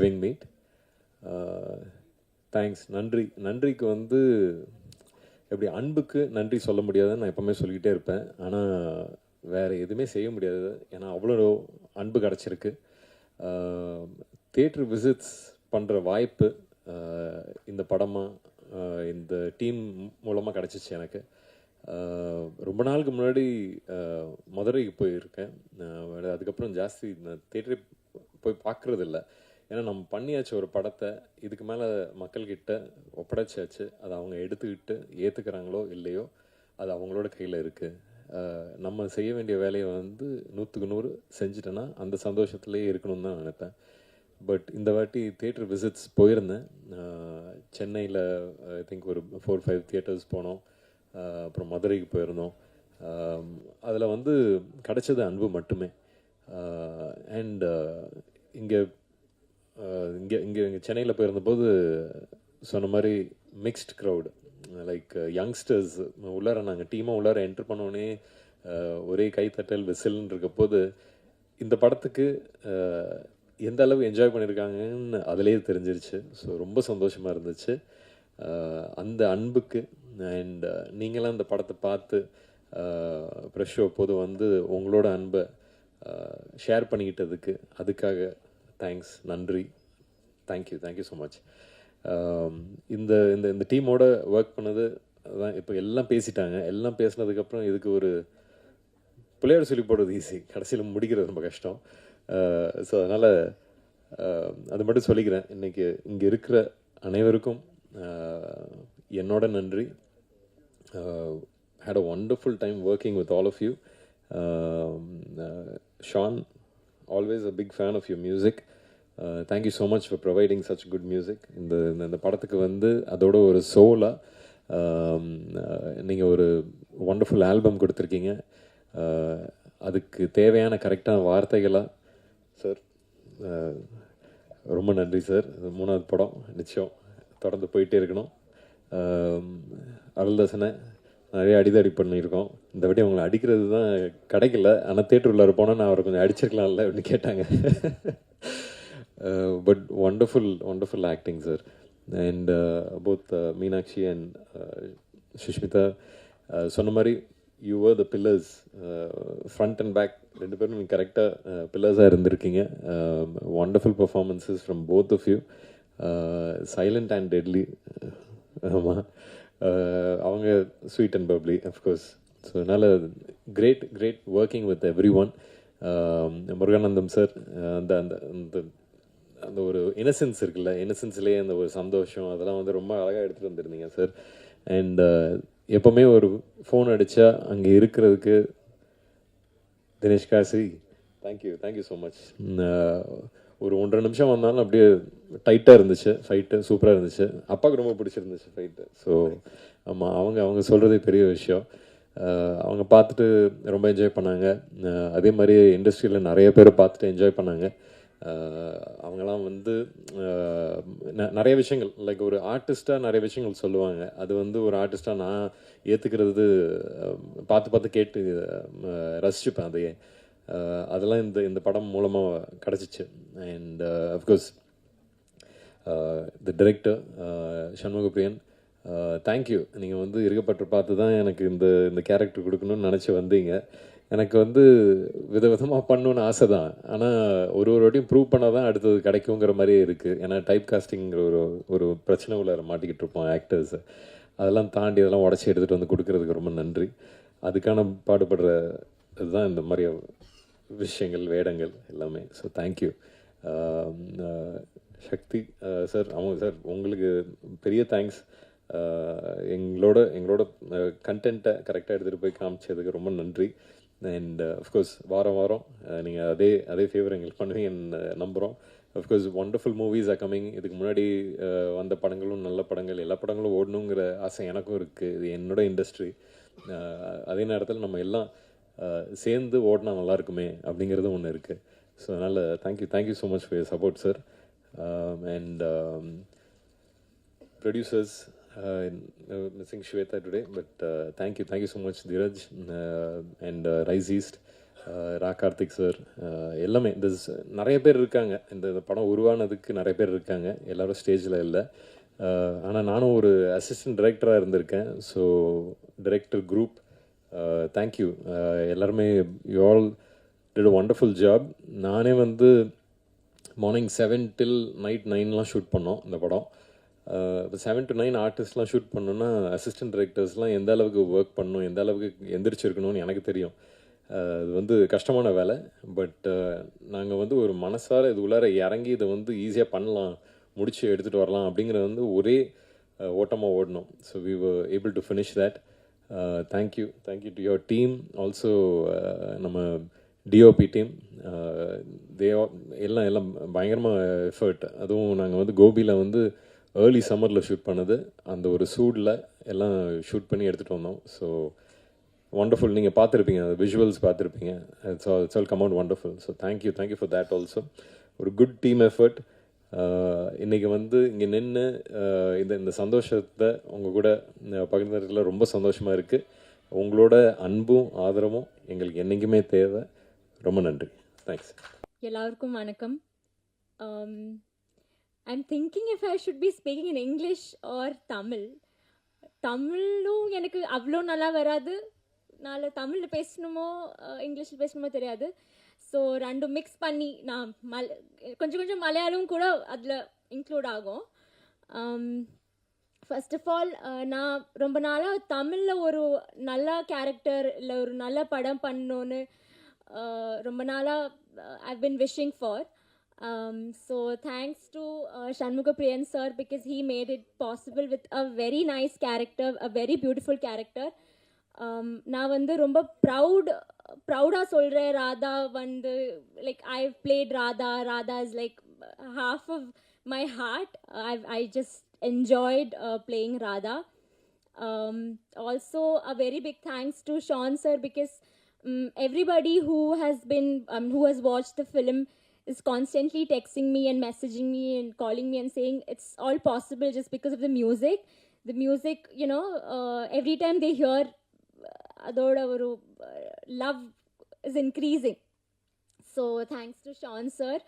Giving meet thanks நன்றி நன்றிக்கு வந்து எப்படி அன்புக்கு நன்றி சொல்ல முடியாதுன்னு நான் எப்போவுமே சொல்லிக்கிட்டே இருப்பேன். ஆனால் வேறு எதுவுமே செய்ய முடியாது. ஏன்னா அவ்வளோ அன்பு கிடச்சிருக்கு. தேட்ரு விசிட்ஸ் பண்ணுற வாய்ப்பு இந்த படமாக இந்த டீம் மூலமாக கிடச்சிச்சு எனக்கு. ரொம்ப நாளுக்கு முன்னாடி மதுரைக்கு போயிருக்கேன். அதுக்கப்புறம் ஜாஸ்தி நான் தேட்டரே போய் பார்க்குறதில்ல. ஏன்னா நம்ம பண்ணியாச்சு ஒரு படத்தை இதுக்கு மேலே மக்கள்கிட்ட ஒப்படைச்சாச்சு அதை அவங்க எடுத்துக்கிட்டு ஏற்றுக்கிறாங்களோ இல்லையோ அது அவங்களோட கையில் இருக்குது நம்ம செய்ய வேண்டிய வேலையை வந்து நூற்றுக்கு நூறு செஞ்சுட்டேன்னா அந்த சந்தோஷத்துலேயே இருக்கணும்னு தான் நினைப்பேன். பட் இந்த வாட்டி தியேட்டர் விசிட்ஸ் போயிருந்தேன். சென்னையில் ஐ திங்க் ஒரு ஃபோர் ஃபைவ் தியேட்டர்ஸ் போனோம். அப்புறம் மதுரைக்கு போயிருந்தோம். அதில் வந்து கிடச்சது அன்பு மட்டுமே. அண்ட் இங்கே இங்கே இங்கே இங்கே சென்னையில் போயிருந்தபோது சொன்ன மாதிரி மிக்ஸ்ட் க்ரௌடு லைக் யங்ஸ்டர்ஸ் உள்ளார நாங்கள் டீமாக உள்ளார என்ட்ரு பண்ணோடனே ஒரே கைத்தட்டல் விசில்னு இருக்க போது இந்த படத்துக்கு எந்த அளவு என்ஜாய் பண்ணியிருக்காங்கன்னு அதிலேயே தெரிஞ்சிருச்சு. ஸோ ரொம்ப சந்தோஷமாக இருந்துச்சு. அந்த அன்புக்கு அண்ட் நீங்களாம் அந்த படத்தை பார்த்து ப்ரெஷ் ஷோ போது வந்து உங்களோட அன்பை ஷேர் பண்ணிக்கிட்டதுக்கு அதுக்காக தேங்க்ஸ் நன்றி தேங்க்யூ தேங்க்யூ ஸோ மச் இந்த இந்த இந்த டீமோட ஒர்க் பண்ணது அதான் இப்போ எல்லாம் பேசிட்டாங்க. எல்லாம் பேசினதுக்கப்புறம் இதுக்கு ஒரு பிள்ளையோட சொல்லி போடுறது ஈஸி கடைசியில் முடிக்கிறது ரொம்ப கஷ்டம். Uh, ஸோ அதனால் um, அது மட்டும் சொல்லிக்கிறேன். இன்றைக்கி இங்கே இருக்கிற அனைவருக்கும் uh, என்னோட நன்றி. Had a wonderful time working with all of you Shaan always a big fan of your music thank you so much for providing such good music இந்த இந்த- இந்த படத்துக்கு வந்து அதோட ஒரு சோலாக நீங்கள் ஒரு ஒண்டர்ஃபுல் ஆல்பம் கொடுத்துருக்கீங்க அதுக்கு தேவையான கரெக்டான வார்த்தைகளாக சார் ரொம்ப நன்றி சார் மூணாவது படம் நிச்சயம். தொடர்ந்து போயிட்டே இருக்கணும். ஆம், அருள்தாசனை நிறைய அடிதடி பண்ணியிருக்கோம். இந்த வாட்டி அவங்களை அடிக்கிறது தான் கிடைக்கல. ஆனால் தேட்டர் உள்ளார போனால் நான் அவரை கொஞ்சம் அடிச்சிருக்கலாம்ல அப்படின்னு கேட்டாங்க. But wonderful wonderful acting sir and both Meenakshi and Sushmita சொன்ன மாதிரி you are the pillars front and back ரெண்டு பேரும் நீங்கள் கரெக்டாக பில்லர்ஸாக இருந்திருக்கீங்க. Wonderful performances from both of you silent and deadly ஆமாம் அவங்க sweet and bubbly of course so அதனால் great great working with every one Muruganandam sir அந்த அந்த அந்த அந்த ஒரு இன்னசென்ஸ் இருக்குல்ல இன்னசென்ஸ்லேயே அந்த ஒரு சந்தோஷம் அதெல்லாம் வந்து ரொம்ப அழகாக எடுத்துகிட்டு வந்திருந்தீங்க சார் அண்ட் எப்போவுமே ஒரு ஃபோன் அடித்தா அங்கே இருக்கிறதுக்கு Dinesh Kasi thank you thank you so much ஒரு ஒன்றரை நிமிஷம் வந்தாலும் அப்படியே டைட்டாக இருந்துச்சு ஃபைட்டு சூப்பராக இருந்துச்சு. அப்பாவுக்கு ரொம்ப பிடிச்சிருந்துச்சு ஃபைட்டு ஸோ ஆமாம் அவங்க அவங்க சொல்கிறதே பெரிய விஷயம். அவங்க பார்த்துட்டு ரொம்ப என்ஜாய் பண்ணாங்க. அதே மாதிரி இண்டஸ்ட்ரியில் நிறைய பேர் பார்த்துட்டு என்ஜாய் பண்ணாங்க. அவங்களாம் வந்து ந- நிறைய விஷயங்கள். லைக் ஒரு ஆர்டிஸ்ட்டாக நிறைய விஷயங்கள் சொல்லுவாங்க. அது வந்து ஒரு ஆர்டிஸ்ட்டாக நான் ஏற்றுக்கிறது பார்த்து பார்த்து கேட்டு ரசிச்சுப்பேன் அதையே. அதெல்லாம் இந்த இந்த படம் மூலமாக கிடச்சிச்சு. And of course Uh, the director uh, Shanmugapriyan uh, thank you நீங்கள் வந்து இருக்கப்பட்டு பார்த்து தான் எனக்கு இந்த இந்த கேரக்டர் கொடுக்கணும்னு நினச்சி வந்தீங்க. எனக்கு வந்து விதவிதமாக பண்ணணும்னு ஆசை தான் ஆனால் ஒரு ஒரு வாட்டியும் ப்ரூவ் பண்ணால் தான் அடுத்தது கிடைக்குங்கிற மாதிரியே இருக்குது ஏன்னா டைப் காஸ்டிங்கிற ஒரு ஒரு பிரச்சனை உள்ள மாட்டிக்கிட்டு இருப்போம் ஆக்டர்ஸ் அதெல்லாம் தாண்டி அதெல்லாம் உடச்சி எடுத்துகிட்டு வந்து கொடுக்கறதுக்கு ரொம்ப நன்றி. அதுக்கான பாடுபடுற இதுதான் இந்த மாதிரி விஷயங்கள் வேடங்கள் எல்லாமே. So thank you Sakthi sir ஆமாம் சார். உங்களுக்கு பெரிய தேங்க்ஸ் எங்களோட எங்களோட கண்டென்ட்டை கரெக்டாக எடுத்துகிட்டு போய் காமிச்சதுக்கு ரொம்ப நன்றி. அண்ட் அஃப்கோர்ஸ் வாரம் வாரம் நீங்கள் அதே அதே ஃபேவர் எங்களுக்கு பண்ணுவீங்கன்னு நம்புகிறோம் of course wonderful movies are coming இதுக்கு முன்னாடி வந்த படங்களும் நல்ல படங்கள். எல்லா படங்களும் ஓடணுங்கிற ஆசை எனக்கும் இருக்குது இது என்னோட இண்டஸ்ட்ரி அதே நேரத்தில் நம்ம எல்லாம் சேர்ந்து ஓடினா நல்லாயிருக்குமே அப்படிங்கிறதும் அப்படிங்கிறது ஒன்று இருக்குது ஸோ அதனால் thank you thank you so much for support sir and and um, producers. Uh, uh, missing Shweta today, but uh, thank you, thank you so much, Dheeraj uh, and uh, Rise East. Ra Karthik sir எல்லாமே இந்த நிறைய பேர் இருக்காங்க இந்த இந்த படம் உருவானதுக்கு நிறைய பேர் இருக்காங்க எல்லாரும் ஸ்டேஜில் இல்லை uh, ஆனால் நானும் ஒரு அசிஸ்டன்ட் டைரக்டராக இருந்திருக்கேன் so director group thank you எல்லாருமே you all did wonderful job நானே வந்து மார்னிங் செவன் டில் நைட் நைன்லாம் ஷூட் பண்ணோம் இந்த படம். இப்போ செவன் டு நைன் ஆர்டிஸ்ட்லாம் ஷூட் பண்ணோன்னா அசிஸ்டன்ட் டைரக்டர்ஸ்லாம் எந்த அளவுக்கு ஒர்க் பண்ணணும் எந்த அளவுக்கு எந்திரிச்சிருக்கணும்னு எனக்கு தெரியும். அது வந்து கஷ்டமான வேலை. பட் நாங்கள் வந்து ஒரு மனசார இது உள்ளார இறங்கி இதை வந்து ஈஸியாக பண்ணலாம் முடிச்சு எடுத்துகிட்டு வரலாம் அப்படிங்கிறது வந்து ஒரே ஓட்டமாக ஓடணும். So we able to finish that thank you thank you to your team also நம்ம டிஓபி டீம் தே எல்லாம் எல்லாம் பயங்கரமாக எஃபர்ட் அதுவும் நாங்கள் வந்து கோபியில் வந்து ஏர்லி சம்மரில் ஷூட் பண்ணது. அந்த ஒரு சூடில் எல்லாம் ஷூட் பண்ணி எடுத்துகிட்டு வந்தோம். ஸோ ஒண்டர்ஃபுல் நீங்கள் பார்த்துருப்பீங்க அந்த விஷுவல்ஸ் பார்த்துருப்பீங்க. It's all it's all come out wonderful so thank you thank you for that also ஒரு குட் டீம் எஃபர்ட் இன்றைக்கி வந்து இங்கே நின்று uh, இந்த இந்த சந்தோஷத்தை உங்கள் கூட பகிர்ந்ததில் ரொம்ப சந்தோஷமாக இருக்குது உங்களோட அன்பும் ஆதரவும் எங்களுக்கு என்றைக்குமே தேவை. ரொம்ப நன்றி. தேங்க்ஸ் எல்லாருக்கும் வணக்கம். I'm thinking if I should be speaking in English or Tamil தமிழும் எனக்கு அவ்வளோ நல்லா வராது. நாலு தமிழில் பேசணுமோ uh, இங்கிலீஷில் பேசணுமோ தெரியாது. ஸோ ரெண்டும் மிக்ஸ் பண்ணி நான் மல் கொஞ்சம் கொஞ்சம் மலையாளம் கூட அதில் இன்க்ளூட் ஆகும். ஃபர்ஸ்ட் ஆஃப் ஆல் நான் ரொம்ப நாளாக தமிழில் ஒரு நல்ல கேரக்டர் இல்லை ஒரு நல்ல படம் பண்ணணுன்னு ரொம்ப நாளாக I been wishing for so thanks to Shanmugapriyan sir because he made it possible with a very nice character a very beautiful character நான் வந்து ரொம்ப ப்ரவுட் ப்ரௌடாக சொல்கிறேன் ராதா வந்து like I played Radha. Radha is like half of my heart I I just enjoyed uh, playing Radha. Um, also, a very big thanks to Sean sir because um, everybody who has been um, who has watched the film is constantly texting me and messaging me and calling me and saying it's all possible just because of the music. The music you know uh, every time they hear uh, adoda uh, love is increasing. So thanks to sean sir.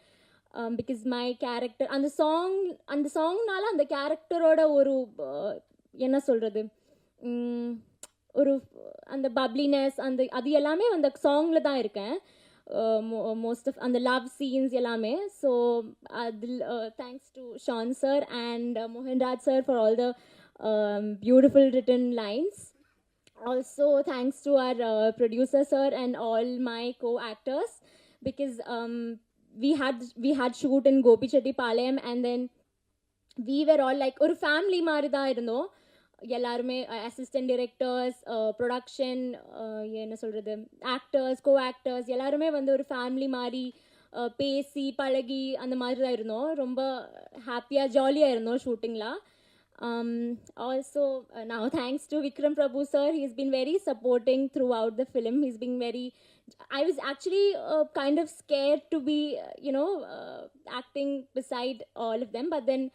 Um, because my character and the song and the song nala and the character oda oru uh, enna solradhu mm, ஒரு அந்த பப்ளினஸ் அந்த அது எல்லாமே அந்த சாங்கில் தான் இருக்கேன். Most of அந்த லவ் சீன்ஸ் எல்லாமே. ஸோ அதில் thanks to Shaan sir and Mohanraj sir for all the beautiful written lines also thanks to our producer sir and all my co actors because we had we had shoot in Gobichettipalayam and then we were all like ஒரு family மாதிரி தான் இருந்தோம். எல்லாருமே assistant directors production என்ன சொல்கிறது actors co actors எல்லாருமே வந்து ஒரு ஃபேமிலி மாதிரி பேசி பழகி அந்த மாதிரி தான் இருந்தோம் ரொம்ப ஹாப்பியாக ஜாலியாக இருந்தோம் ஷூட்டிங்கில் also now thanks to Vikram Prabhu sir he's been very supporting throughout the film he's been very I was actually uh, kind of scared to be, uh, you know, uh, acting beside all of them, but then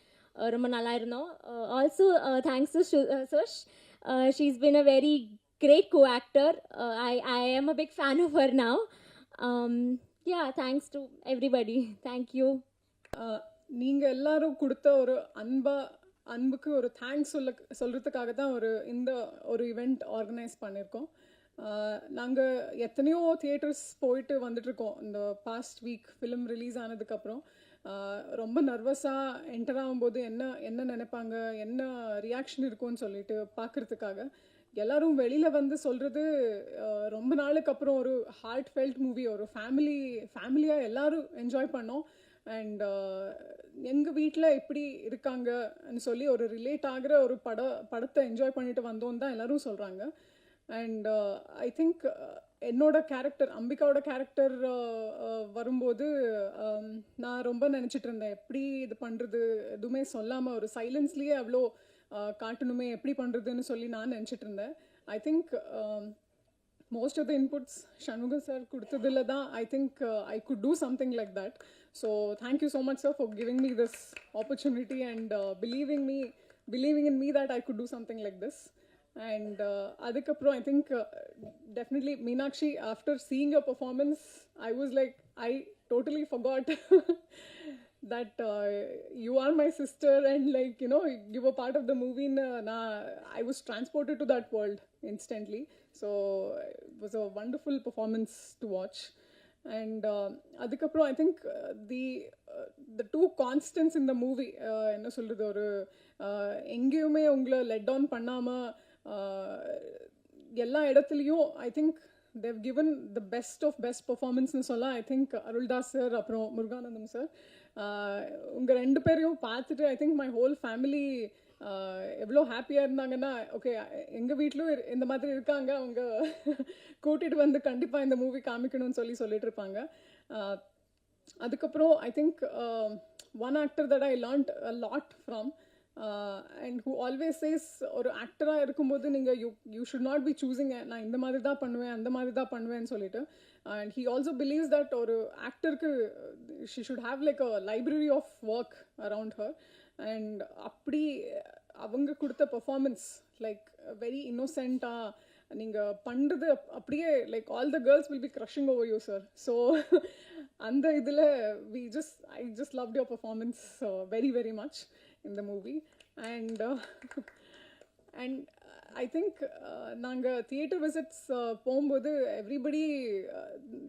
ரொம்ப நல்லா இருந்தோம். Also thanks to Sush she's been a very great co actor I I am a big fan of her now yeah thanks to everybody thank you நீங்கள் எல்லாரும் கொடுத்த ஒரு அன்பா அன்புக்கு ஒரு தேங்க்ஸ் சொல்ல சொல்கிறதுக்காக தான் ஒரு இந்த ஒரு இவெண்ட் ஆர்கனைஸ் பண்ணியிருக்கோம் uh, நாங்கள் எத்தனையோ தியேட்டர்ஸ் போயிட்டு வந்துட்ருக்கோம் இந்த பாஸ்ட் வீக் ஃபிலிம் ரிலீஸ் ஆனதுக்கப்புறம் ரொம்ப நர்வஸாக என்டர் ஆகும்போது என்ன என்ன நினைப்பாங்க என்ன ரியாக்ஷன் இருக்கும்னு சொல்லிட்டு பார்க்குறதுக்காக எல்லோரும் வெளியில் வந்து சொல்கிறது ரொம்ப நாளுக்கு அப்புறம் ஒரு ஹார்ட் ஃபெல்ட் மூவி ஒரு ஃபேமிலி ஃபேமிலியாக எல்லோரும் என்ஜாய் பண்ணோம். அண்ட் எங்கள் வீட்டில் எப்படி இருக்காங்கன்னு சொல்லி ஒரு ரிலேட் ஆகிற ஒரு பட படத்தை என்ஜாய் பண்ணிட்டு வந்தோன்னு தான் எல்லோரும் சொல்கிறாங்க அண்ட் ஐ திங்க் என்னோட கேரக்டர் அம்பிகாவோட கேரக்டர் வரும்போது நான் ரொம்ப நினச்சிட்டு இருந்தேன் எப்படி இது பண்ணுறது எதுவுமே சொல்லாமல் ஒரு சைலன்ஸ்லேயே அவ்வளோ காட்டணுமே எப்படி பண்ணுறதுன்னு சொல்லி நான் நினச்சிட்டு இருந்தேன். I think most of the inputs Shanmugam sir கொடுத்ததில் தான் I think I could do something like that so thank you so much sir for giving me this opportunity and believing me believing in me that I could do something like this and அதுக்கப்புறம் I think definitely Meenakshi after seeing a performance I was like I totally forgot that you are my sister and like you know you are part of the மூவின்னு நான் I was transported to that world instantly so it was a wonderful performance to watch and அதுக்கப்புறம் I think the the two constants இந்த movie என்ன சொல்கிறது ஒரு எங்கேயுமே உங்களை let on பண்ணாமல் Uh, எல்லா இடத்துலையும் I think they've given the best of best பர்ஃபார்மன்ஸ்னு சொல்ல ஐ திங்க் அருள்தாஸ் சார் அப்புறம் முருகானந்தம் சார் uh, உங்கள் ரெண்டு பேரையும் பார்த்துட்டு I think my whole family எவ்வளோ ஹாப்பியாக இருந்தாங்கன்னா ஓகே எங்கள் வீட்டிலும் இந்த மாதிரி இருக்காங்க. அவங்க கூட்டிகிட்டு வந்து கண்டிப்பாக இந்த மூவி காமிக்கணும்னு சொல்லி சொல்லிட்டு இருப்பாங்க. Uh, அதுக்கப்புறம் I think one actor that I learned lot from and who always says ஒரு ஆக்டராக இருக்கும்போது நீங்கள் you you should not be choosing நான் இந்த மாதிரி தான் பண்ணுவேன் அந்த மாதிரி தான் பண்ணுவேன்னு சொல்லிட்டு. And he also believes that ஒரு ஆக்டருக்கு she should have like a library of work around her and அப்படி அவங்க கொடுத்த பர்ஃபார்மன்ஸ் லைக் வெரி இன்னோசென்ட்டாக நீங்கள் பண்ணுறது அப்படியே like all the girls will be crushing over you sir so அந்த இதில் we just I just love your performance very very much in the movie and and I think நாங்கள் theatre visits போகும்போது everybody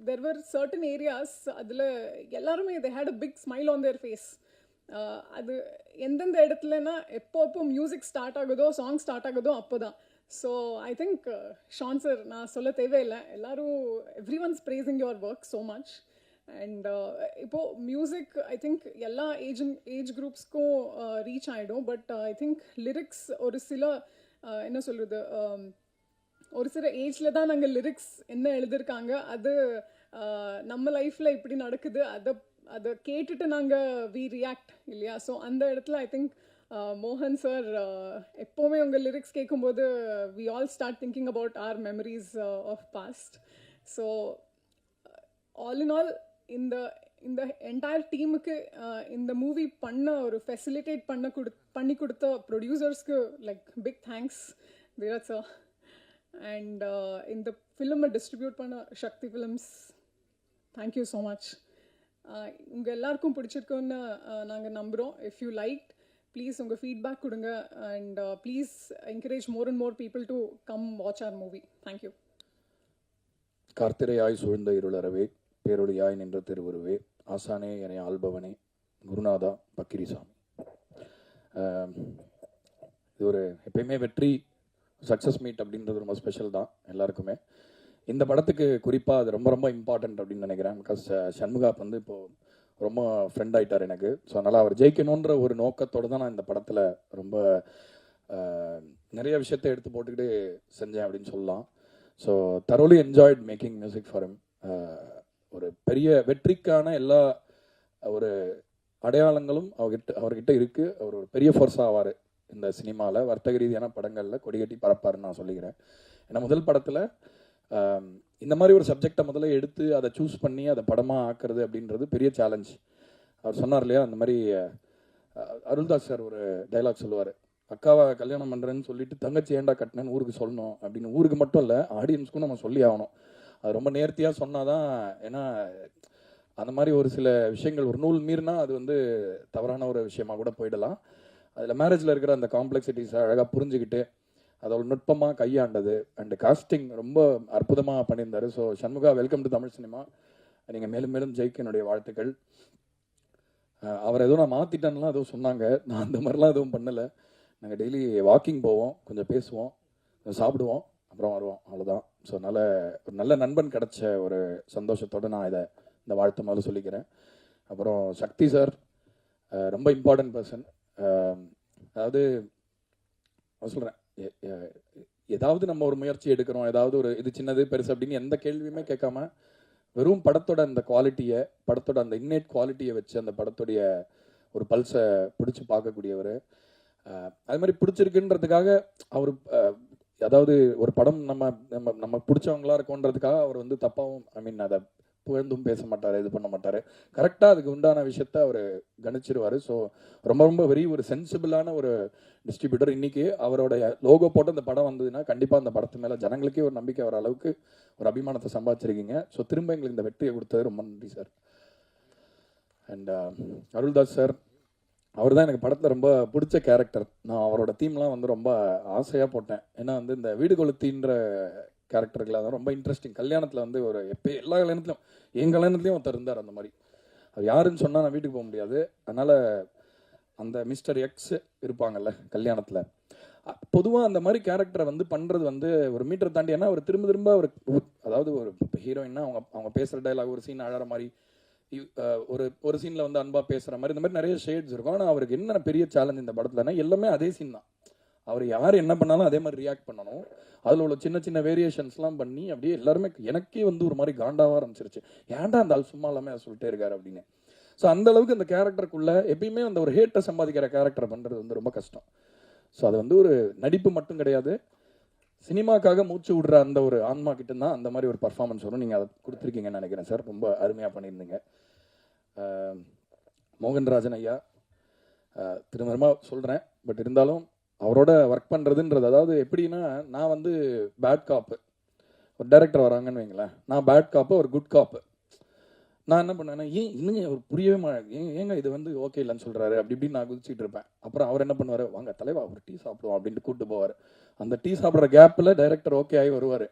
there were certain areas அதில் எல்லாருமே they had a big smile on their face அது எந்தெந்த இடத்துலனா எப்போ எப்போ music start ஆகுதோ சாங் ஸ்டார்ட் ஆகுதோ அப்போ தான் so I think Shaan sir நான் சொல்ல தேவையில்லை. எல்லாரும் every ones praising your work so much and இப்போது மியூசிக் ஐ திங்க் எல்லா ஏஜ் ஏஜ் குரூப்ஸ்க்கும் ரீச் ஆகிடும் பட் ஐ திங்க் லிரிக்ஸ் ஒரு சில uh, என்ன சொல்கிறது um, ஒரு சில ஏஜில் தான் நாங்கள் லிரிக்ஸ் என்ன எழுதியிருக்காங்க அது uh, நம்ம லைஃப்பில் இப்படி நடக்குது அதை அதை கேட்டுட்டு நாங்கள் வி ரியாக்ட் இல்லையா? ஸோ அந்த இடத்துல ஐ திங்க் uh, மோகன் சார் எப்போவுமே உங்கள் லிரிக்ஸ் கேட்கும்போது we all start thinking about our memories of past so all in all இந்த இந்த என்டையர் டீமுக்கு uh, இந்த மூவி பண்ண ஒரு ஃபெசிலிட்டேட் பண்ண கொடு பண்ணி கொடுத்த ப்ரொடியூசர்ஸ்க்கு like big thanks Virat sir and இந்த ஃபிலிமை டிஸ்ட்ரிபியூட் பண்ண Sakthi films thank you so much உங்கள் எல்லாருக்கும் பிடிச்சிருக்குன்னு uh, நாங்கள் நம்புகிறோம் இஃப் யூ லைக் ப்ளீஸ் உங்கள் ஃபீட்பேக் கொடுங்க. And please encourage more and more people to come watch our movie thank you கார்த்திரையாய் சூழ்ந்த இருளரவே பேரொழியாய் நின்ற திருவுருவே ஆசானே என ஆள்பவனே குருநாதா பக்கிரிசாமி. இது ஒரு எப்பயுமே வெற்றி சக்ஸஸ் மீட் அப்படின்றது ரொம்ப ஸ்பெஷல் தான் எல்லாருக்குமே. இந்த படத்துக்கு குறிப்பாக அது ரொம்ப ரொம்ப இம்பார்ட்டன்ட் அப்படின்னு நினைக்கிறேன். பிகாஸ் சண்முகா வந்து இப்போது ரொம்ப ஃப்ரெண்ட் ஆகிட்டார் எனக்கு. ஸோ அதனால் அவர் ஜெயிக்கணுன்ற ஒரு நோக்கத்தோடு தான் நான் இந்த படத்தில் ரொம்ப நிறைய விஷயத்தை எடுத்து போட்டுக்கிட்டு செஞ்சேன் அப்படின்னு சொல்லலாம். So thoroughly enjoyed making music for ஒரு பெரிய வெற்றிக்கான எல்லா ஒரு அடையாளங்களும் அவர்கிட்ட அவர்கிட்ட இருக்குது அவர் ஒரு பெரிய ஃபோர்ஸ் ஆவார் இந்த சினிமாவில் வர்த்தக ரீதியான படங்களில் கொடிகட்டி பறப்பாருன்னு நான் சொல்லிக்கிறேன். ஏன்னா முதல் படத்தில் இந்த மாதிரி ஒரு சப்ஜெக்டை முதல்ல எடுத்து அதை சூஸ் பண்ணி அதை படமாக ஆக்குறது அப்படின்றது பெரிய சேலஞ்ச் அவர் சொன்னார் இல்லையா அந்த மாதிரி அருள்தாஸ் சார் ஒரு டைலாக் சொல்லுவார். அக்காவை கல்யாணம் பண்ணுறேன்னு சொல்லிட்டு தங்கச்சி ஏண்டா கட்டினேன்னு ஊருக்கு சொல்லணும் அப்படின்னு. ஊருக்கு மட்டும் இல்லை ஆடியன்ஸ்க்கும் நம்ம சொல்லி ஆகணும். அது ரொம்ப நேர்த்தியாக சொன்னாதான் ஏன்னா அந்த மாதிரி ஒரு சில விஷயங்கள் ஒரு நூல் மீறினா அது வந்து தவறான ஒரு விஷயமா கூட போயிடலாம். அதில் மேரேஜில் இருக்கிற அந்த காம்ப்ளெக்சிட்டிஸை அழகாக புரிஞ்சுக்கிட்டு அதோட நுட்பமாக கையாண்டது. அண்ட் காஸ்டிங் ரொம்ப அற்புதமாக பண்ணியிருந்தாரு. So Shanmuga welcome to Tamil cinema நீங்கள் மேலும் மேலும் ஜெயிக்க என்னுடைய வாழ்த்துக்கள். அவர் எதுவும் நான் மாற்றிட்டேன்லாம் எதுவும் சொன்னாங்க. நான் அந்த மாதிரிலாம் எதுவும் பண்ணலை. நாங்கள் டெய்லி வாக்கிங் போவோம் கொஞ்சம் பேசுவோம் கொஞ்சம் சாப்பிடுவோம் அப்புறம் வருவோம். அவ்வளோதான் ஸோ அதனால் ஒரு நல்ல நண்பன் கிடச்ச ஒரு சந்தோஷத்தோடு நான் இதை இந்த வாழ்த்து முதல்ல சொல்லிக்கிறேன். அப்புறம் சக்தி சார் ரொம்ப இம்பார்ட்டன்ட் பர்சன் அதாவது நான் சொல்கிறேன் ஏதாவது நம்ம ஒரு முயற்சி எடுக்கிறோம் ஏதாவது ஒரு இது சின்னது பெருசு அப்படின்னு எந்த கேள்வியுமே கேட்காம வெறும் படத்தோட அந்த குவாலிட்டியை படத்தோட அந்த இன்னேட் குவாலிட்டியை வச்சு அந்த படத்துடைய ஒரு பல்ஸை பிடிச்சி பார்க்கக்கூடியவர். அது மாதிரி பிடிச்சிருக்குன்றதுக்காக அவர் அதாவது ஒரு படம் நம்ம நம்ம நம்ம பிடிச்சவங்களா இருக்கோன்றதுக்காக அவர் வந்து தப்பாகவும் ஐ மீன் அதை புகழ்ந்தும் பேச மாட்டார் இது பண்ண மாட்டார். கரெக்டாக அதுக்கு உண்டான விஷயத்த அவர் கணிச்சிருவார். ஸோ ரொம்ப ரொம்ப வெரி ஒரு சென்சிபிளான ஒரு டிஸ்ட்ரிபியூட்டர் இன்றைக்கி அவருடைய லோகோ போட்டு அந்த படம் வந்ததுன்னா கண்டிப்பாக அந்த படத்து மேலே ஜனங்களுக்கே ஒரு நம்பிக்கை வர அளவுக்கு ஒரு அபிமானத்தை சம்பாதிச்சிருக்கீங்க. ஸோ திரும்ப எங்களுக்கு இந்த வெற்றியை கொடுத்தது ரொம்ப நன்றி sir and um, Aruldas sir அவர் தான் எனக்கு படத்தில் ரொம்ப பிடிச்ச கேரக்டர் நான் அவரோட தீம்லாம் வந்து ரொம்ப ஆசையாக போட்டேன். ஏன்னா வந்து இந்த வீடு கொளுத்தின்ற கேரக்டருக்குலாம் தான் ரொம்ப இன்ட்ரெஸ்டிங் கல்யாணத்தில் வந்து ஒரு எப்போ எல்லா கல்யாணத்துலையும் என் கல்யாணத்துலையும் ஒருத்தர் இருந்தார் அந்த மாதிரி. அது யாருன்னு சொன்னால் நான் வீட்டுக்கு போக முடியாது. அதனால் அந்த மிஸ்டர் எக்ஸ் இருப்பாங்கல்ல கல்யாணத்தில். பொதுவாக அந்த மாதிரி கேரக்டரை வந்து பண்ணுறது வந்து ஒரு மீட்டர் தாண்டி ஏன்னா அவர் திரும்ப திரும்ப ஒரு அதாவது ஒரு ஹீரோயின்னா அவங்க அவங்க பேசுகிற டைலாக் ஒரு சீன் அழகிற மாதிரி ஒரு ஒரு சீனில் வந்து அன்பாக பேசுகிற மாதிரி இந்த மாதிரி நிறைய ஷேட்ஸ் இருக்கும். ஆனால் அவருக்கு என்ன பெரிய சேலஞ்ச் இந்த படத்துலனா எல்லாமே அதே சீன் தான். அவர் யார் என்ன பண்ணாலும் அதே மாதிரி ரியாக்ட் பண்ணணும். அதில் உள்ள சின்ன சின்ன வேரியேஷன்ஸ்லாம் பண்ணி அப்படியே எல்லாருமே எனக்கே வந்து ஒரு மாதிரி காண்டாக ஆரம்பிச்சிருச்சு. ஏன்டா அந்த ஆள் சும்மா இல்லாமல் சொல்லிட்டே இருக்காரு அப்படின்னு. ஸோ அந்த அளவுக்கு அந்த கேரக்டருக்குள்ளே எப்பயுமே அந்த ஒரு ஹேட்டை சம்பாதிக்கிற கேரக்டர் பண்ணுறது வந்து ரொம்ப கஷ்டம். ஸோ அது வந்து ஒரு நடிப்பு மட்டும் கிடையாது. சினிமாக்காக மூச்சு விடுற அந்த ஒரு ஆன்மா கிட்ட தான் அந்த மாதிரி ஒரு பர்ஃபார்மன்ஸ் வரும். நீங்கள் அதை கொடுத்துருக்கீங்கன்னு நினைக்கிறேன் சார். ரொம்ப அருமையாக பண்ணியிருந்தீங்க. மோகன்ராஜன் ஐயா திருமணமாக சொல்கிறேன் பட் இருந்தாலும் அவரோட ஒர்க் பண்ணுறதுன்றது அதாவது எப்படின்னா நான் வந்து பேட் காப்பு ஒரு டைரக்டர் வராங்கன்னு வைங்களேன். நான் பேட் காப்பு ஒரு குட் காப்பு நான் என்ன பண்ணேன்னா ஏன் இன்னும் அவர் புரியவே மா ஏன் ஏங்க இது வந்து ஓகே இல்லைன்னு சொல்கிறாரு அப்படி இப்படின்னு நான் குதிச்சிட்டு இருப்பேன். அப்புறம் அவர் என்ன பண்ணுவார்? வாங்க தலைவா அவர் டீ சாப்பிடுவோம் அப்படின்ட்டு கூப்பிட்டு போவார். அந்த டீ சாப்பிட்ற கேப்பில் டைரக்டர் ஓகே ஆகி வருவார்.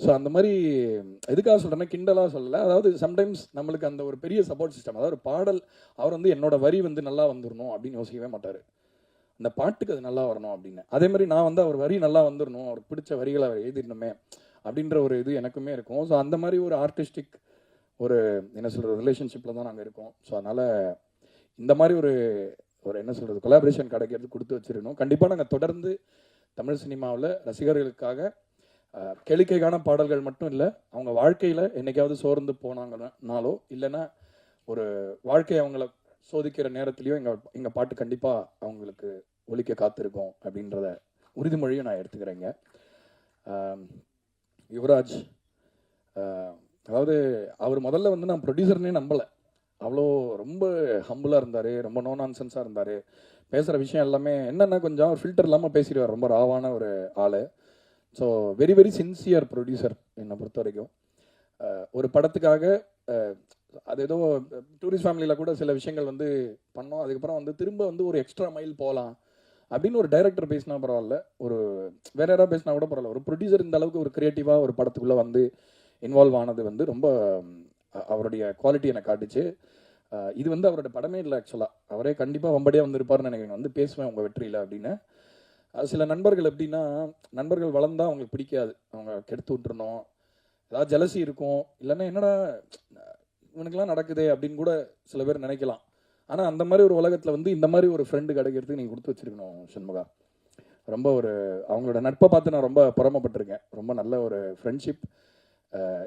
ஸோ அந்த மாதிரி எதுக்காக சொல்கிறேன்னா கிண்டலாக சொல்லலை. அதாவது சம்டைம்ஸ் நம்மளுக்கு அந்த ஒரு பெரிய சப்போர்ட் சிஸ்டம் அதாவது ஒரு பாடல் அவர் வந்து என்னோட வரி வந்து நல்லா வந்துடணும் அப்படின்னு யோசிக்கவே மாட்டார். அந்த பாட்டுக்கு அது நல்லா வரணும் அப்படின்னு. அதே மாதிரி நான் வந்து அவர் வரி நல்லா வந்துடணும் அவர் பிடிச்ச வரிகளை அவர் எழுதிடணுமே அப்படின்ற ஒரு இது எனக்குமே இருக்கும். ஸோ அந்த மாதிரி ஒரு ஆர்டிஸ்டிக் ஒரு என்ன சொல்கிறது ரிலேஷன்ஷிப்பில் தான் நாங்கள் இருக்கோம். ஸோ அதனால் இந்த மாதிரி ஒரு ஒரு என்ன சொல்கிறது கொலாபரேஷன் கிடைக்கிறது கொடுத்து வச்சிருக்கணும். கண்டிப்பாக நாங்கள் தொடர்ந்து தமிழ் சினிமாவில் ரசிகர்களுக்காக கேளிக்கைக்கான பாடல்கள் மட்டும் இல்லை அவங்க வாழ்க்கையில் என்னைக்காவது சோர்ந்து போனாங்கனாலோ இல்லைன்னா ஒரு வாழ்க்கை அவங்கள சோதிக்கிற நேரத்துலையோ எங்கள் எங்கள் பாட்டு கண்டிப்பாக அவங்களுக்கு ஒலிக்க காத்திருக்கோம் அப்படின்றத உறுதிமொழியும் நான் எடுத்துக்கிறேங்க. யுவராஜ் அதாவது அவர் முதல்ல வந்து நான் ப்ரொடியூசர்னே நம்பலை. அவ்வளோ ரொம்ப ஹம்புளாக இருந்தார் ரொம்ப நோ நான்சென்ஸாக இருந்தார். பேசுகிற விஷயம் எல்லாமே என்னென்னா கொஞ்சம் ஃபில்டர் இல்லாமல் பேசிடுவார். ரொம்ப ராவான ஒரு ஆள். So very very sincere producer என்னை பொறுத்த வரைக்கும் ஒரு படத்துக்காக அது ஏதோ டூரிஸ்ட் ஃபேமிலியில் கூட சில விஷயங்கள் வந்து பண்ணோம். அதுக்கப்புறம் வந்து திரும்ப வந்து ஒரு எக்ஸ்ட்ரா மைல் போகலாம் அப்படின்னு ஒரு டைரக்டர் பேசினா பரவாயில்ல. ஒரு வேற யாராவது பேசினா கூட பரவாயில்ல. ஒரு ப்ரொடியூசர் இந்த அளவுக்கு ஒரு க்ரியேட்டிவாக ஒரு படத்துக்குள்ளே வந்து இன்வால்வ் ஆனது வந்து ரொம்ப அவருடைய குவாலிட்டி எனக்கு காட்டுச்சு. இது வந்து அவரோட படமே இல்லை ஆக்சுவலாக அவரே கண்டிப்பாக வம்படியாக வந்திருப்பார்னு நினைக்கிறேன். வந்து பேசுவேன் உங்கள் வெற்றியில் அப்படின்னு. அது சில நண்பர்கள் எப்படின்னா நண்பர்கள் வளர்ந்தா அவங்களுக்கு பிடிக்காது. அவங்க கெடுத்து விட்டுருணும் ஏதாவது ஜலசி இருக்கும். இல்லைன்னா என்னடா இவனுக்கெல்லாம் நடக்குதே அப்படின்னு கூட சில பேர் நினைக்கலாம். ஆனால் அந்த மாதிரி ஒரு உலகத்தில் வந்து இந்த மாதிரி ஒரு ஃப்ரெண்டு கிடைக்கிறதுக்கு நீங்கள் கொடுத்து வச்சிருக்கணும் சண்முகா. ரொம்ப ஒரு அவங்களோட நட்பை பார்த்து நான் ரொம்ப புறமப்பட்டிருக்கேன். ரொம்ப நல்ல ஒரு ஃப்ரெண்ட்ஷிப்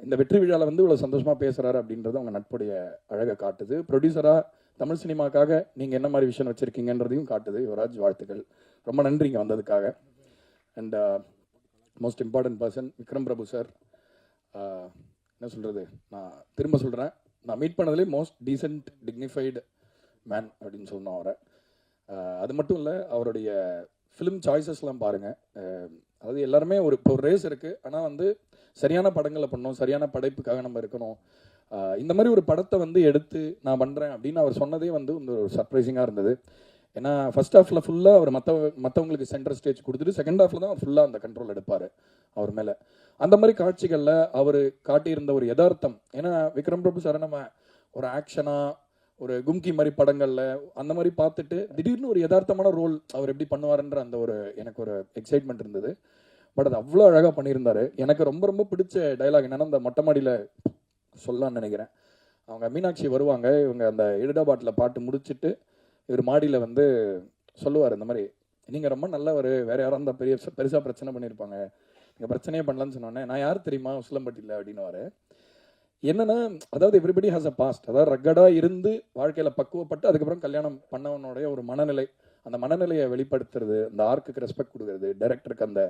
இந்த வெற்றி விழாவில் வந்து இவ்வளோ சந்தோஷமாக பேசுகிறாரு அப்படின்றது அவங்க நட்புடைய அழகை காட்டுது. ப்ரொடியூசராக தமிழ் சினிமாக்காக நீங்கள் என்ன மாதிரி விஷயம் வச்சுருக்கீங்கன்றதையும் காட்டுது. யுவராஜ் வாழ்த்துக்கள். ரொம்ப நன்றி இங்கே வந்ததுக்காக. And most important person Vikram Prabhu sir என்ன சொல்கிறது நான் திரும்ப சொல்கிறேன் நான் மீட் பண்ணதுலேயே மோஸ்ட் டீசென்ட் டிக்னிஃபைடு மேன் அப்படின்னு சொல்லணும் அவரை. அது மட்டும் இல்லை அவருடைய ஃபிலிம் சாய்ஸஸ்லாம் பாருங்கள் அதாவது எல்லாருமே ஒரு இப்போ ஒரு ரேஸ் இருக்குது ஆனால் வந்து சரியான படங்களை பண்ணணும் சரியான படைப்புக்காக நம்ம இருக்கணும். இந்த மாதிரி ஒரு படத்தை வந்து எடுத்து நான் பண்ணுறேன் அப்படின்னு அவர் சொன்னதே வந்து இந்த ஒரு சர்ப்ரைசிங்காக இருந்தது. ஏன்னா ஃபர்ஸ்ட் ஹாஃபில் ஃபுல்லாக அவர் மற்ற மற்றவங்களுக்கு சென்டர் ஸ்டேஜ் கொடுத்துட்டு செகண்ட் ஹாஃபில் தான் ஃபுல்லாக அந்த கண்ட்ரோல் எடுப்பார் அவர் மேலே. அந்த மாதிரி காட்சிகளில் அவர் காட்டியிருந்த ஒரு யதார்த்தம் ஏன்னா விக்ரம் பிரபு சார் நம்ம ஒரு ஆக்ஷனாக ஒரு கும்கி மாதிரி படங்களில் அந்த மாதிரி பார்த்துட்டு திடீர்னு ஒரு யதார்த்தமான ரோல் அவர் எப்படி பண்ணுவாருன்ற அந்த ஒரு எனக்கு ஒரு எக்ஸைட்மெண்ட் இருந்தது. பட் அது அவ்வளோ அழகாக பண்ணியிருந்தாரு. எனக்கு ரொம்ப ரொம்ப பிடிச்ச டைலாக் என்னன்னா அந்த மொட்டை மாடியில் சொல்லலாம்னு நினைக்கிறேன். அவங்க மீனாட்சி வருவாங்க. இவங்க அந்த எடுடா பாட்டில் பாட்டு முடிச்சிட்டு இவர் மாடியில் வந்து சொல்லுவார் இந்த மாதிரி நீங்கள் ரொம்ப நல்லவர். வேறு யாரும் இருந்தால் பெரிய பெருசாக பிரச்சனை பண்ணியிருப்பாங்க. நீங்கள் பிரச்சனையே பண்ணலன்னு சொன்னோன்னே நான் யார் தெரியுமா? உசிலம்பட்டியில் அப்படின்னு என்னன்னா அதாவது எவ்ரிபடி ஹாஸ் அ பாஸ்ட் அதாவது ரக்கடாக இருந்து வாழ்க்கையில் பக்குவப்பட்டு அதுக்கப்புறம் கல்யாணம் பண்ணவனுடைய ஒரு மனநிலை. அந்த மனநிலையை வெளிப்படுத்துறது அந்த ஆர்க்குக்கு ரெஸ்பெக்ட் கொடுக்கறது டைரக்டருக்கு அந்த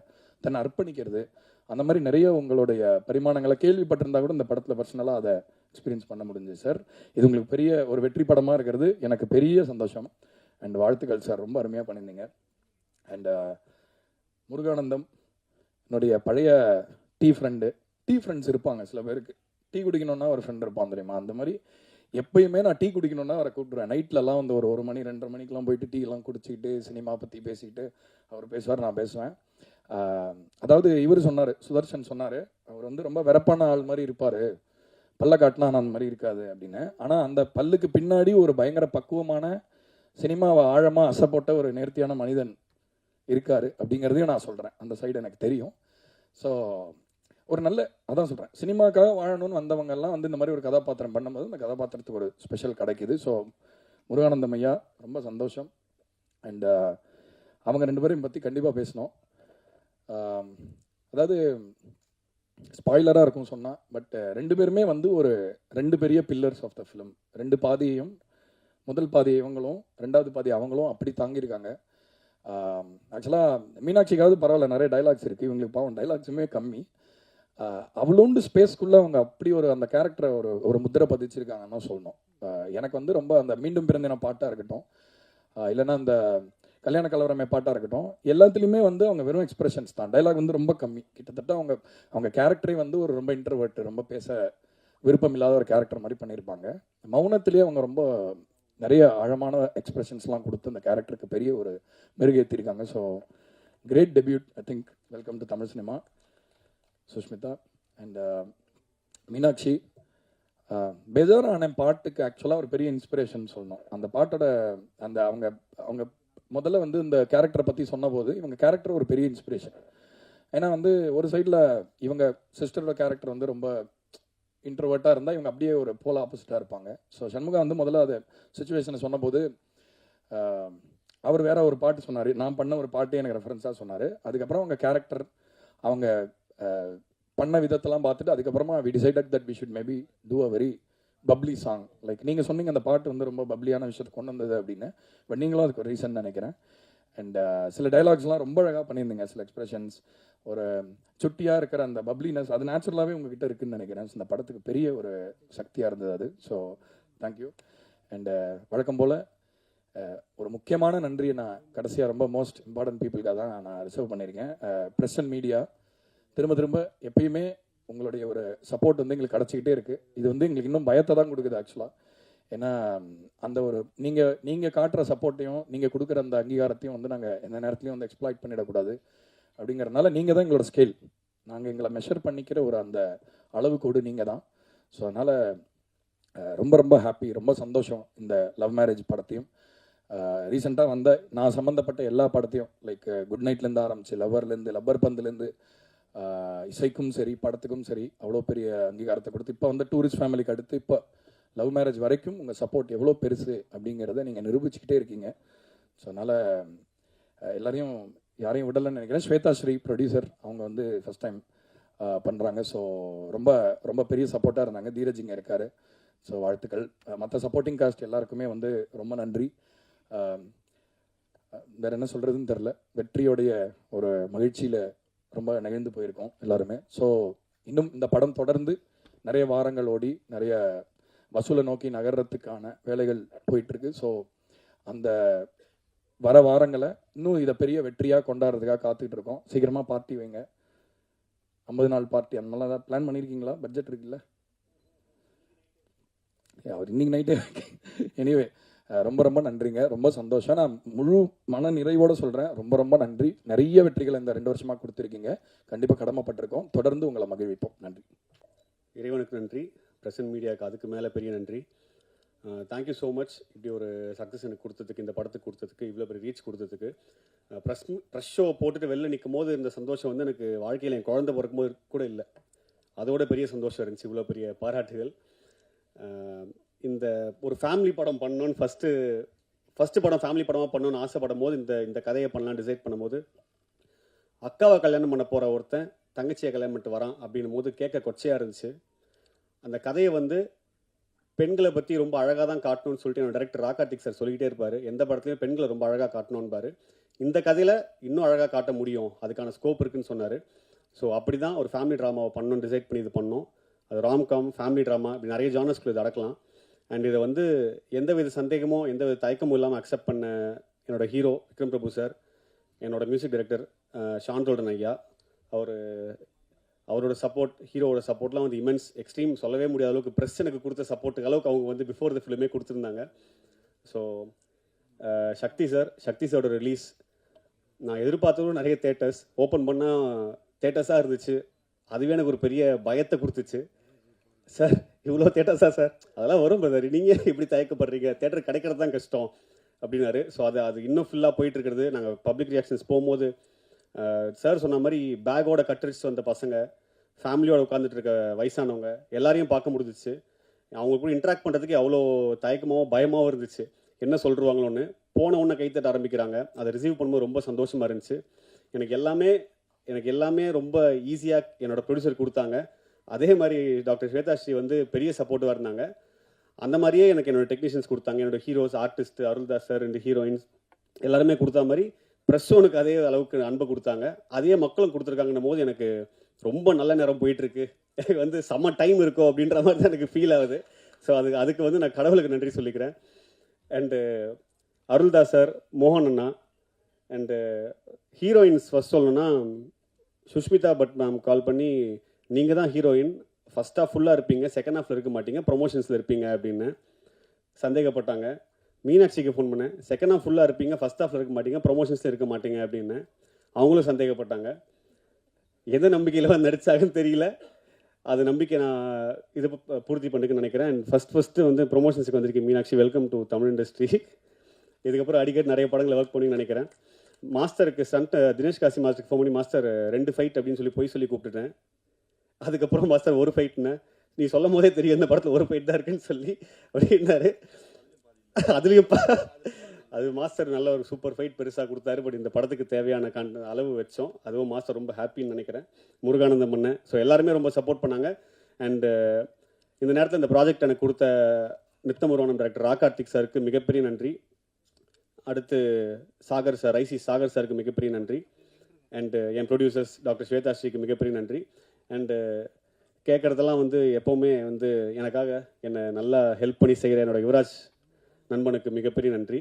தன்னை அர்ப்பணிக்கிறது அந்த மாதிரி நிறைய உங்களுடைய பரிமாணங்களை கேள்விப்பட்டிருந்தா கூட இந்த படத்தில் பர்சனலாக அதை எக்ஸ்பீரியன்ஸ் பண்ண முடிஞ்சது சார் இது உங்களுக்கு பெரிய ஒரு வெற்றி படமாக இருக்கிறது. எனக்கு பெரிய சந்தோஷம். அண்ட் வாழ்த்துக்கள் சார் ரொம்ப அருமையாக பண்ணியிருந்தீங்க. அண்ட் uh, முருகானந்தம் என்னுடைய பழைய டீ ஃப்ரெண்டு டீ ஃப்ரெண்ட்ஸ் இருப்பாங்க சில பேருக்கு. டீ குடிக்கணும்னா ஒரு ஃப்ரெண்ட் இருப்பான் தெரியுமா? அந்த மாதிரி எப்பயுமே நான் டீ குடிக்கணும்னா அவரை கூப்பிடுவேன் நைட்லலாம் வந்து ஒரு ஒரு மணி ரெண்டரை மணிக்கெலாம் போயிட்டு டீ எல்லாம் குடிச்சிக்கிட்டு சினிமா பற்றி பேசிக்கிட்டு அவர் பேசுவார் நான் பேசுவேன். அதாவது இவர் சொன்னார் சுதர்ஷன் சொன்னார் அவர் வந்து ரொம்ப வெறப்பான ஆள் மாதிரி இருப்பார். பல்ல காட்டினா நான் அந்த மாதிரி இருக்காது அப்படின்னு. ஆனால் அந்த பல்லுக்கு பின்னாடி ஒரு பயங்கர பக்குவமான சினிமாவை ஆழமாக அசைப்போட்ட ஒரு நேர்த்தியான மனிதன் இருக்கார் அப்படிங்கிறதையும் நான் சொல்கிறேன் அந்த சைடு எனக்கு தெரியும். ஸோ ஒரு நல்ல அதான் சொல்கிறேன் சினிமாக்காக வாழணும்னு வந்தவங்க எல்லாம் வந்து இந்த மாதிரி ஒரு கதாபாத்திரம் பண்ணும்போது இந்த கதாபாத்திரத்துக்கு ஒரு ஸ்பெஷல் கிடைக்குது. ஸோ முருகானந்தம் ஐயா ரொம்ப சந்தோஷம். அண்ட் uh, அவங்க ரெண்டு பேரையும் பற்றி கண்டிப்பாக பேசணும். அதாவது ஸ்பாய்லராக இருக்கும் சொன்னால் பட் uh, ரெண்டு பேருமே வந்து ஒரு ரெண்டு பெரிய பில்லர்ஸ் ஆஃப் த ஃபிலிம் ரெண்டு பாதியையும் முதல் பாதி இவங்களும் ரெண்டாவது பாதி அவங்களும் அப்படி தாங்கியிருக்காங்க. ஆக்சுவலாக மீனாட்சிக்காவது பரவாயில்ல நிறைய டைலாக்ஸ் இருக்குது இவங்களுக்கு பாவம் டைலாக்ஸுமே கம்மி. அவ்வளோண்டு ஸ்பேஸ்க்குள்ளே அவங்க அப்படி ஒரு அந்த கேரக்டரை ஒரு ஒரு முத்திரை பதிச்சிருக்காங்கன்னு தான் சொல்லணும். எனக்கு வந்து ரொம்ப அந்த மீண்டும் பிறந்தின பாட்டாக இருக்கட்டும். இல்லைன்னா அந்த கல்யாண கலவரமே பாட்டாக இருக்கட்டும். எல்லாத்துலேயுமே வந்து அவங்க வெறும் எக்ஸ்பிரஷன்ஸ் தான். டைலாக் வந்து ரொம்ப கம்மி. கிட்டத்தட்ட அவங்க அவங்க கேரக்டரே வந்து ஒரு ரொம்ப இன்டர்வர்ட் ரொம்ப பேச விருப்பம் இல்லாத ஒரு கேரக்டர் மாதிரி பண்ணியிருப்பாங்க. மௌனத்திலேயே அவங்க ரொம்ப நிறைய ஆழமான எக்ஸ்பிரஷன்ஸ்லாம் கொடுத்து அந்த கேரக்டருக்கு பெரிய ஒரு மெருகேற்றிருக்காங்க so great debut I think welcome to Tamil cinema Sushmita and uh, Meenakshi. Uh, பெஜார் ஆன பாட்டுக்கு ஆக்சுவலாக ஒரு பெரிய இன்ஸ்பிரேஷன் சொல்லணும். அந்த பாட்டோட அந்த அவங்க அவங்க முதல்ல வந்து இந்த கேரக்டரை பற்றி சொன்னபோது இவங்க கேரக்டர் ஒரு பெரிய இன்ஸ்பிரேஷன் ஏன்னா வந்து ஒரு சைடில் இவங்க சிஸ்டரோட கேரக்டர் வந்து ரொம்ப இன்ட்ரோவர்ட்டாக இருந்தால் இவங்க அப்படியே ஒரு போல ஆப்போசிட்டாக இருப்பாங்க. ஸோ சண்முகா வந்து முதல்ல அது சுச்சுவேஷனை சொன்னபோது uh, அவர் வேற ஒரு பாட்டு சொன்னார். நான் பண்ண ஒரு பாட்டு எனக்கு ரெஃபரன்ஸாக சொன்னார். அதுக்கப்புறம் அவங்க கேரக்டர் அவங்க பண்ண விதத்தெல்லாம் பார்த்துட்டு அதுக்கப்புறமா we decided that we should maybe do a very bubbly song like நீங்கள் சொன்னீங்க அந்த பாட்டு வந்து ரொம்ப பப்ளியான விஷயத்தை கொண்டு வந்தது அப்படின்னு. பட் நீங்களும் அதுக்கு ஒரு ரீசன் நினைக்கிறேன் அண்ட் uh, சில டைலாக்ஸ்லாம் ரொம்ப அழகாக பண்ணியிருந்தீங்க சில எக்ஸ்பிரஷன்ஸ் ஒரு சுட்டியாக இருக்கிற அந்த பப்ளினஸ் அது நேச்சுரலாகவே உங்ககிட்ட இருக்குன்னு நினைக்கிறேன். இந்த படத்துக்கு பெரிய ஒரு சக்தியாக இருந்தது அது. ஸோ தேங்க்யூ அண்டு வழக்கம் போல் uh, ஒரு முக்கியமான நன்றியை நான் கடைசியாக ரொம்ப மோஸ்ட் இம்பார்ட்டன்ட் பீப்புளுக்காக தான் நான் ரிசர்வ் பண்ணியிருக்கேன். ப்ரெஸ் அண்ட் மீடியா திரும்ப திரும்ப எப்பயுமே உங்களுடைய ஒரு சப்போர்ட் வந்து எங்களுக்கு கிடச்சிக்கிட்டே இருக்குது இது வந்து எங்களுக்கு இன்னும் பயத்தை தான் கொடுக்குது ஆக்சுவலாக ஏன்னா அந்த ஒரு நீங்கள் நீங்கள் காட்டுற சப்போர்ட்டையும் நீங்கள் கொடுக்குற அந்த அங்கீகாரத்தையும் வந்து நாங்கள் எந்த நேரத்துலையும் வந்து எக்ஸ்ப்ளாய்ட் பண்ணிடக்கூடாது. அப்படிங்கிறனால நீங்கள் தான் எங்களோட ஸ்கேல் நாங்கள் எங்களை மெஷர் பண்ணிக்கிற ஒரு அந்த அளவுக்கோடு நீங்கள் தான். ஸோ அதனால் ரொம்ப ரொம்ப ஹாப்பி ரொம்ப சந்தோஷம் இந்த லவ் மேரேஜ் படத்தையும். ரீசெண்டாக வந்த நான் சம்மந்தப்பட்ட எல்லா படத்தையும் லைக் குட் நைட்லேருந்து ஆரம்பிச்சு லவ்வர்லேருந்து லப்பர் பந்துலேருந்து இசைக்கும் சரி படத்துக்கும் சரி அவ்வளோ பெரிய அங்கீகாரத்தை கொடுத்து இப்போ வந்து டூரிஸ்ட் ஃபேமிலிக்கு அடுத்து இப்போ லவ் மேரேஜ் வரைக்கும் உங்கள் சப்போர்ட் எவ்வளோ பெருசு அப்படிங்கிறத நீங்கள் நிரூபிச்சுக்கிட்டே இருக்கீங்க. ஸோ அதனால் எல்லாரையும் யாரையும் விடலைன்னு நினைக்கிறேன். ஸ்வேதா ஸ்ரீ ப்ரொடியூசர் அவங்க வந்து ஃபஸ்ட் டைம் பண்ணுறாங்க ஸோ ரொம்ப ரொம்ப பெரிய சப்போர்ட்டாக இருந்தாங்க. தீரஜ் இங்கே ஸோ வாழ்த்துக்கள். மற்ற சப்போர்ட்டிங் காஸ்ட் எல்லாருக்குமே வந்து ரொம்ப நன்றி. வேறு என்ன சொல்கிறதுன்னு தெரில வெற்றியோடைய ஒரு மகிழ்ச்சியில் ரொம்ப நெகிழ்ந்து போயிருக்கோம் எல்லாருமே. ஸோ இன்னும் இந்த படம் தொடர்ந்து நிறைய வாரங்கள் ஓடி நிறைய வசூலை நோக்கி நகர்றதுக்கான வேலைகள் போயிட்டுருக்கு. ஸோ அந்த வர வாரங்களை இன்னும் இதை பெரிய வெற்றியாக கொண்டாடுறதுக்காக காத்துக்கிட்டு இருக்கோம். சீக்கிரமாக பார்ட்டி வைங்க. ஐம்பது நாள் பார்ட்டி அந்த மாதிரிலாம் ஏதாவது பிளான் பண்ணியிருக்கீங்களா பட்ஜெட் இருக்குல்ல? அவர் இன்னைக்கு நைட்டே எனிவே ரொம்ப ரொம்ப நன்றிங்க. ரொம்ப சந்தோஷம். நான் முழு மன நிறைவோடு சொல்கிறேன் ரொம்ப ரொம்ப நன்றி. நிறைய வெற்றிகளை இந்த ரெண்டு வருஷமாக கொடுத்துருக்கீங்க. கண்டிப்பாக கடமைப்பட்டிருக்கோம். தொடர்ந்து உங்களை மகிழ்விப்போம். நன்றி. இறைவனுக்கு நன்றி. பிரசன்ட் மீடியாவுக்கு அதுக்கு மேலே பெரிய நன்றி. தேங்க்யூ ஸோ மச் இப்படி ஒரு சக்ஸஸ் எனக்கு கொடுத்ததுக்கு இந்த படத்துக்கு கொடுத்ததுக்கு இவ்வளோ பெரிய ரீச் கொடுத்ததுக்கு. ப்ரெஸ் ப்ரெஷ் ஷோ போட்டுட்டு வெளில நிற்கும் போது இந்த சந்தோஷம் வந்து எனக்கு வாழ்க்கையில் என் குழந்தை பிறக்கும் போது கூட இல்லை. அதோட பெரிய சந்தோஷம் இருந்துச்சு. இவ்வளோ பெரிய பாராட்டுகள். இந்த ஒரு ஃபேமிலி படம் பண்ணணும்னு ஃபஸ்ட்டு ஃபஸ்ட்டு படம் ஃபேமிலி படமாக பண்ணணும்னு ஆசைப்படும் போது இந்த இந்த கதையை பண்ணலாம் டிசைட் பண்ணும்போது அக்காவை கல்யாணம் பண்ண போகிற ஒருத்தன் தங்கச்சியை கல்யாணம் பண்ணிட்டு வரான் அப்படின்னும் போது கேட்க கொச்சையாக இருந்துச்சு. அந்த கதையை வந்து பெண்களை பற்றி ரொம்ப அழகாக தான் காட்டணும்னு சொல்லிட்டு என்னோட டேரக்டர் ராகார்த்திக் சார் சொல்லிக்கிட்டே இருப்பார். எந்த படத்துலையும் பெண்களை ரொம்ப அழகாக காட்டணும்பாரு. இந்த கதையில் இன்னும் அழகாக காட்ட முடியும். அதுக்கான ஸ்கோப் இருக்குன்னு சொன்னார். ஸோ அப்படி தான் ஒரு ஃபேமிலி ட்ராமாவை பண்ணணும் டிசைட் பண்ணி இது பண்ணோம். அது ராம்காம் ஃபேமிலி ட்ராமா இப்படி நிறைய ஜானர்ஸ்குள்ள இது அடக்கலாம் அண்ட் இதை வந்து எந்த வித சந்தேகமோ எந்த வித தயக்கமும் இல்லாமல் அக்செப்ட் பண்ண என்னோட ஹீரோ விக்ரம் பிரபு சார் என்னோட மியூசிக் டைரக்டர் ஷான்ரோடன் ஐயா. அவர் அவரோட சப்போர்ட் ஹீரோவோட சப்போர்ட்லாம் வந்து இமென்ஸ் எக்ஸ்ட்ரீம் சொல்லவே முடியாத அளவுக்கு ப்ரெஸ் எனக்கு கொடுத்த சப்போர்ட்டுக்கு அளவுக்கு அவங்க வந்து பிஃபோர் த ஃபிலிமே கொடுத்துருந்தாங்க. ஸோ சக்தி சார் சக்தி சாரோட ரிலீஸ் நான் எதிர்பார்த்ததும் நிறைய தேட்டர்ஸ் ஓப்பன் பண்ணால் தேட்டர்ஸாக இருந்துச்சு. அதுவே எனக்கு ஒரு பெரிய பயத்தை கொடுத்துச்சு. சார் இவ்வளோ தேட்டர்ஸா சார் அதெல்லாம் வரும் பிரதர் நீங்கள் இப்படி தயக்கப்படுறீங்க. தேட்டர் கிடைக்கிறது தான் கஷ்டம் அப்படின்னாரு. ஸோ அது அது இன்னும் ஃபுல்லாக போயிட்டு இருக்கிறது. நாங்கள் பப்ளிக் ரியாக்ஷன்ஸ் போகும்போது சார் சொன்ன மாதிரி பேக்கோட கட்டரிச்சு வந்த பசங்க ஃபேமிலியோட உட்காந்துட்டு இருக்க வயசானவங்க எல்லாரையும் பார்க்க முடிஞ்சிச்சு. அவங்க கூட இன்ட்ராக்ட் பண்ணுறதுக்கு அவ்வளோ தயக்கமாகவும் பயமாகவும் இருந்துச்சு. என்ன சொல்லிருவாங்களோன்னு போன உடனே கைத்தட்ட ஆரம்பிக்கிறாங்க. அதை ரிசீவ் பண்ணும்போது ரொம்ப சந்தோஷமாக இருந்துச்சு. எனக்கு எல்லாமே எனக்கு எல்லாமே ரொம்ப ஈஸியாக என்னோடய ப்ரொடியூசர் கொடுத்தாங்க. அதே மாதிரி டாக்டர் ஸ்வேதாஸ்ரீ வந்து பெரிய சப்போர்ட்டாக இருந்தாங்க. அந்த மாதிரியே எனக்கு என்னோட டெக்னீஷியன்ஸ் கொடுத்தாங்க. என்னோட ஹீரோஸ் ஆர்டிஸ்ட் அருள்தாஸ் சார் ரெண்டு ஹீரோயின்ஸ் எல்லாருமே கொடுத்த மாதிரி ப்ரெஸ்ஸோனுக்கு அதே அளவுக்கு அன்பை கொடுத்தாங்க. அதே மக்களும் கொடுத்துருக்காங்கன்னும் போது எனக்கு ரொம்ப நல்ல நேரம் போயிட்டுருக்கு. எனக்கு வந்து செம்ம டைம் இருக்கோ அப்படின்ற மாதிரி தான் எனக்கு ஃபீல் ஆகுது. ஸோ அது அதுக்கு வந்து நான் கடவுளுக்கு நன்றி சொல்லிக்கிறேன். அண்டு அருள்தாஸ் சார் மோகன் அண்ணா அண்டு ஹீரோயின்ஸ் ஃபஸ்ட் சொல்லணும்னா சுஷ்மிதா பட் மேம் கால் பண்ணி நீங்கள் தான் ஹீரோயின் ஃபஸ்ட் ஹாஃப் ஃபுல்லாக இருப்பீங்க செகண்ட் ஹாஃபில் இருக்க மாட்டீங்க ப்ரொமோஷன்ஸில் இருப்பீங்க அப்படின்னு சந்தேகப்பட்டாங்க. மீனாட்சிக்கு ஃபோன் பண்ணேன். செகண்ட் ஹாஃப் ஃபுல்லாக இருப்பீங்க ஃபர்ஸ்ட் ஹாஃபில் இருக்க மாட்டீங்க ப்ரொமோஷன்ஸில் இருக்க மாட்டீங்க அப்படின்னு அவங்களும் சந்தேகப்பட்டாங்க. எந்த நம்பிக்கையில் வந்து நடித்தாங்கன்னு தெரியல. அது நம்பிக்கை நான் இது பூர்த்தி பண்ணிக்கன்னு நினைக்கிறேன். அண்ட் ஃபஸ்ட் ஃபஸ்ட்டு வந்து ப்ரொமோஷன்ஸுக்கு வந்திருக்கேன் Meenakshi. Welcome to Tamil industry இதுக்கப்புறம் அடிக்கடி நிறைய படங்களை ஒர்க் பண்ணின்னு நினைக்கிறேன். மாஸ்டருக்கு சன்ட் தினேஷ் காசி மாஸ்டருக்கு ஃபோன் பண்ணி மாஸ்டர் ரெண்டு ஃபைட் அப்படின்னு சொல்லி போய் சொல்லி கூப்பிட்டுட்டேன். அதுக்கப்புறம் மாஸ்டர் ஒரு ஃபைட்னு நீ சொல்லும் போதே தெரியும் இந்த படத்தில் ஒரு ஃபைட் தான் இருக்குன்னு சொல்லி அப்படின்னாரு. அதுலேயும் ப- அது மாஸ்டர் நல்ல ஒரு சூப்பர் ஃபைட் பெருசாக கொடுத்தாரு பட் இந்த படத்துக்கு தேவையான கண் அளவு வச்சோம். அதுவும் மாஸ்டர் ரொம்ப ஹாப்பின்னு நினைக்கிறேன். முருகானந்தம் பண்ணேன் ஸோ எல்லாருமே ரொம்ப சப்போர்ட் பண்ணாங்க. அண்டு இந்த நேரத்தில் இந்த ப்ராஜெக்ட் எனக்கு கொடுத்த நித்தமுருவானம் டேரக்டர் ரா கார்த்திக் சாருக்கு மிகப்பெரிய நன்றி. அடுத்து சாகர் சார் ஐசி சாகர் சாருக்கு மிகப்பெரிய நன்றி. அண்டு என் ப்ரொடியூசர்ஸ் டாக்டர் ஸ்வேதாஸ்ரீக்கு மிகப்பெரிய நன்றி. அண்டு uh, கேட்குறதெல்லாம் வந்து எப்போவுமே வந்து எனக்காக என்னை நல்லா ஹெல்ப் பண்ணி செய்கிற என்னோட யுவராஜ் நண்பனுக்கு மிகப்பெரிய நன்றி.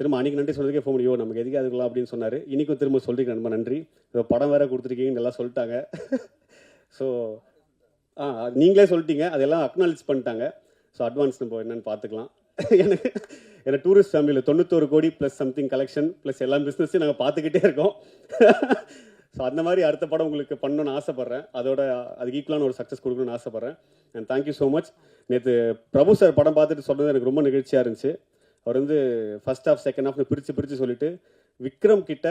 திரும்ப அன்றைக்கி நன்றி சொல்கிறதுக்கே ஃபோன் முடியும் நமக்கு எதுக்கு அதுக்கலாம் அப்படின்னு சொன்னார். இன்றைக்கும் திரும்ப சொல்கிறீங்க நண்பன் நன்றி. இப்போ படம் வேறு கொடுத்துருக்கீங்கன்னு எல்லாம் சொல்லிட்டாங்க. ஸோ ஆ நீங்களே சொல்லிட்டீங்க. அதெல்லாம் அக்னாலேஜ் பண்ணிட்டாங்க. ஸோ அட்வான்ஸ் நம்ம என்னன்னு பார்த்துக்கலாம். எனக்கு ஏன்னா டூரிஸ்ட் ஃபேமிலியில் தொண்ணூத்தோரு கோடி ப்ளஸ் சம்திங் கலெக்ஷன் ப்ளஸ் எல்லா பிஸ்னஸையும் நாங்கள் பார்த்துக்கிட்டே இருக்கோம். ஸோ அந்த மாதிரி அடுத்த படம் உங்களுக்கு பண்ணணும்னு ஆசைப்பட்றேன். அதோட அதுக்கு ஈக்குவலான ஒரு சக்ஸஸ் கொடுக்கணும்னு ஆசைப்பட்றேன். அண்ட் தேங்க்யூ ஸோ மச் நேற்று பிரபு சார் படம் பார்த்துட்டு சொன்னது எனக்கு ரொம்ப நிகழ்ச்சியாக இருந்துச்சு. அவர் வந்து ஃபர்ஸ்ட் ஹாஃப் செகண்ட் ஹாஃப்னு பிரித்து பிரித்து சொல்லிட்டு விக்ரம் கிட்ட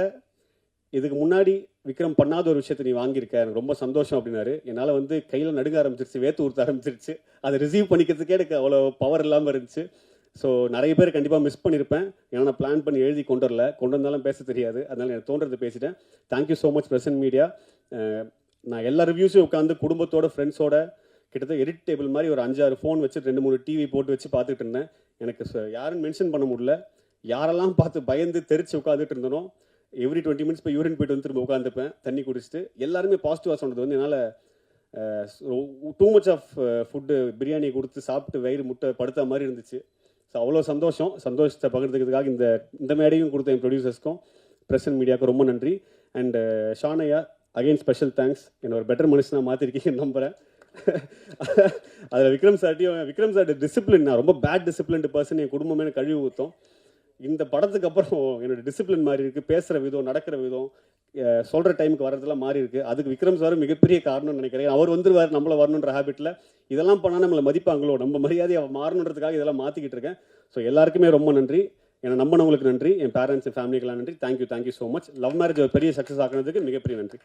இதுக்கு முன்னாடி விக்ரம் பண்ணாத ஒரு விஷயத்தை நீ வாங்கியிருக்க. எனக்கு ரொம்ப சந்தோஷம் அப்படின்னாரு. என்னால் வந்து கையில் நடுங்க ஆரம்பிச்சிருச்சு வேத்து ஊர்த்த ஆரம்பிச்சிருச்சு. அதை ரிசீவ் பண்ணிக்கிறதுக்கே எனக்கு அவ்வளோ பவர் இல்லாமல் இருந்துச்சு. ஸோ நிறைய பேர் கண்டிப்பாக மிஸ் பண்ணியிருப்பேன் ஏன்னா நான் பிளான் பண்ணி எழுதி கொண்டு வரல கொண்டு வந்தாலும் பேச தெரியாது. அதனால் எனக்கு தோன்றது பேசிட்டேன். Thank you so much present media நான் எல்லா ரிவ்யூஸையும் உட்காந்து குடும்பத்தோட ஃப்ரெண்ட்ஸோட கிட்டத்தட்ட எடிட் டேபிள் மாதிரி ஒரு அஞ்சாறு ஃபோன் வச்சு ரெண்டு மூணு டிவி போட்டு வச்சு பார்த்துட்டு இருந்தேன். எனக்கு யாரும் மென்ஷன் பண்ண முடியல. யாரெல்லாம் பார்த்து பயந்து தெரிச்சு உட்காந்துட்டு இருந்தனோ எவ்ரி டுவெண்ட்டி மினிட்ஸ் போய் யூரின் போயிட்டு வந்து திரும்ப உட்காந்துப்பேன் தண்ணி குடிச்சிட்டு. எல்லாருமே பாசிட்டிவாக சொன்னது வந்து என்னால் too much of food biryani கொடுத்து சாப்பிட்டு வயிறு முட்டை படுத்த மாதிரி இருந்துச்சு. ஸோ அவ்வளோ சந்தோஷம். சந்தோஷத்தை பகிர்ந்துக்கிறதுக்காக இந்த இந்த மேடையும் கொடுத்த என் ப்ரொடியூசர்ஸ்க்கும் பிரசன்ட் மீடியாவுக்கு ரொம்ப நன்றி. அண்ட் ஷானையா அகெயின் ஸ்பெஷல் தேங்க்ஸ் என்ன ஒரு பெட்டர் மனுஷனாக மாற்றிருக்கீங்க நம்புகிறேன் அதில் விக்ரம் சார்ட்டையும் விக்ரம் சார் டிசிப்ளின் நான் ரொம்ப பேட் டிசிப்ளின்டு பர்சன் என் குடும்பமே எனக்கு கழுவி ஊற்றும் இந்த படத்துக்கு அப்புறம் என்னோட டிசிப்ளின் மாதிரி இருக்கு. பேசுகிற விதம் நடக்கிற விதம் சொல்கிற டைமுக்கு வர்றதுலாம் மாறி இருக்கு. அதுக்கு விக்ரம் சார் மிகப்பெரிய காரணம்னு நினைக்கிறேன். அவர் வந்துருவார் நம்மளை வரணுன்ற ஹேபிட்டில் இதெல்லாம் பண்ணால் நம்மளை மதிப்பாங்களோ? நம்ம மரியாதையை மாறணுன்றதுக்காக இதெல்லாம் மாற்றிக்கிட்டு இருக்கேன். ஸோ எல்லாருக்குமே ரொம்ப நன்றி. என்னை நம்பினவங்களுக்கு நன்றி. என் பேரண்ட்ஸ் என் ஃபேமிலிக்கெல்லாம் நன்றி. Thank you thank you so much love marriage ஒரு பெரிய சக்ஸஸ் ஆக்குனதுக்கு மிகப்பெரிய நன்றி.